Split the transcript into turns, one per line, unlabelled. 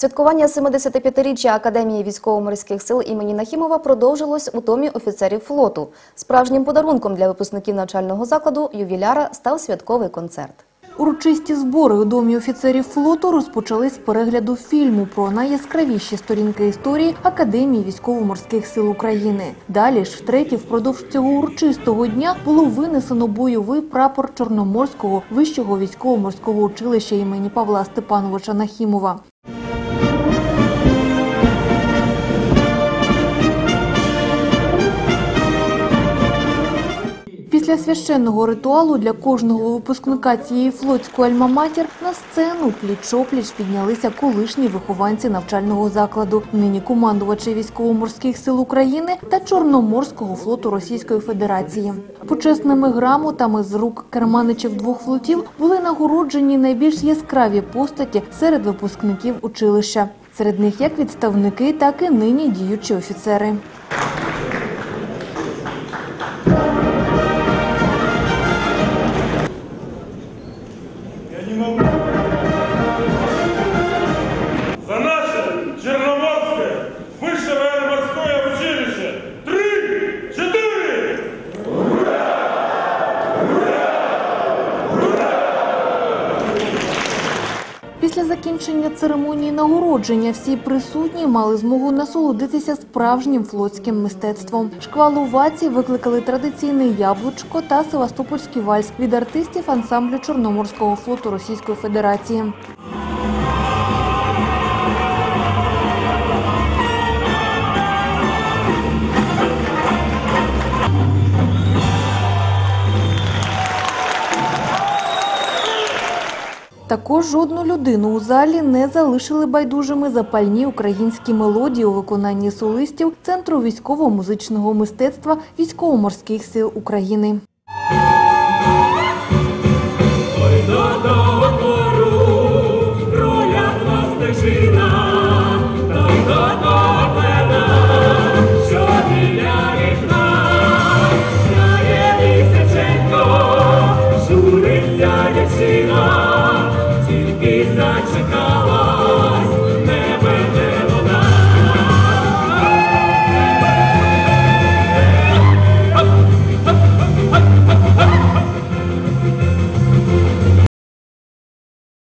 Святкування 75-річчя Академії військово-морських сил імені Нахімова продовжилось у домі офіцерів флоту. Справжнім подарунком для випускників навчального закладу ювіляра став святковий концерт.
Урочисті збори у домі офіцерів флоту розпочались з перегляду фільму про найяскравіші сторінки історії Академії військово-морських сил України. Далі ж, втретє, впродовж цього урочистого дня було винесено бойовий прапор Чорноморського вищого військово-морського училища імені Павла Степановича Нахімова. Після священного ритуалу для кожного випускника цієї флотської альма-матір на сцену пліч-опліч піднялися колишні вихованці навчального закладу, нині командувачі військово-морських сил України та Чорноморського флоту Російської Федерації. Почесними грамотами з рук керманичів двох флотів були нагороджені найбільш яскраві постаті серед випускників училища. Серед них як відставники, так і нині діючі офіцери.
And you know.
Після закінчення церемонії нагородження всі присутні мали змогу насолодитися справжнім флотським мистецтвом. Шквалуваці викликали традиційне яблучко та севастопольський вальс від артистів ансамблю Чорноморського флоту Російської Федерації. Також жодну людину у залі не залишили байдужими запальні українські мелодії у виконанні солистів Центру військово-музичного мистецтва військово-морських сил України. to know